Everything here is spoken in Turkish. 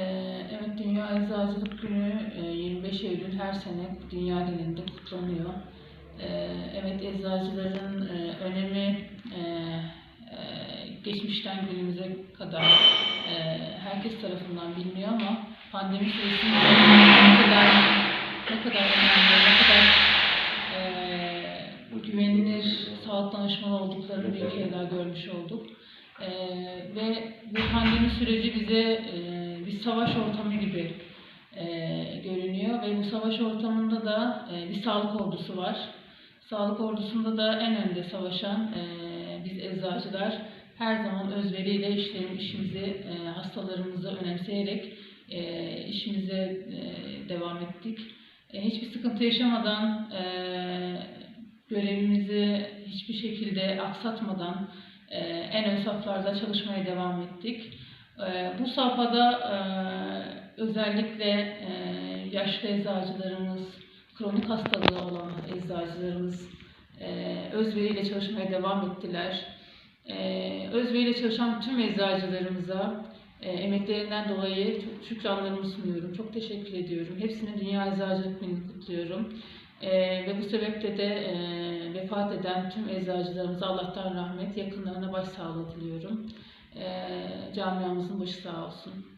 Ee, Evet, Dünya Eczacılık Günü e, 25 Eylül her sene dünya genelinde kutlanıyor. Ee, Evet, eczacıların e, önemi e, e, geçmişten günümüze kadar e, herkes tarafından biliniyor ama pandemi süresinde ne kadar ne kadar önemli, ne kadar e, güvenilir sağlık danışmanı olduklarını bir kere daha görmüş olduk. Ve bu pandemi süreci bize e, bir savaş ortamı gibi e, görünüyor ve bu savaş ortamında da e, bir sağlık ordusu var. Sağlık ordusunda da en önde savaşan e, biz eczacılar her zaman özveriyle işlerim, işimizi, e, hastalarımızı önemseyerek e, işimize e, devam ettik. E, hiçbir sıkıntı yaşamadan, e, görevimizi hiçbir şekilde aksatmadan e, en ön saflarda çalışmaya devam ettik. E, bu safhada e, özellikle e, yaşlı eczacılarımız, kronik hastalığı olan eczacılarımız e, özveriyle çalışmaya devam ettiler. Özveriyle çalışan tüm eczacılarımıza emeklerinden dolayı çok şükranlarımı sunuyorum. Çok teşekkür ediyorum. Hepsine Dünya Eczacılık Günü'nü kutluyorum. Ve bu sebeple de vefat eden tüm eczacılarımıza Allah'tan rahmet, yakınlarına başsağlığı diliyorum. E, camiamızın başı sağ olsun.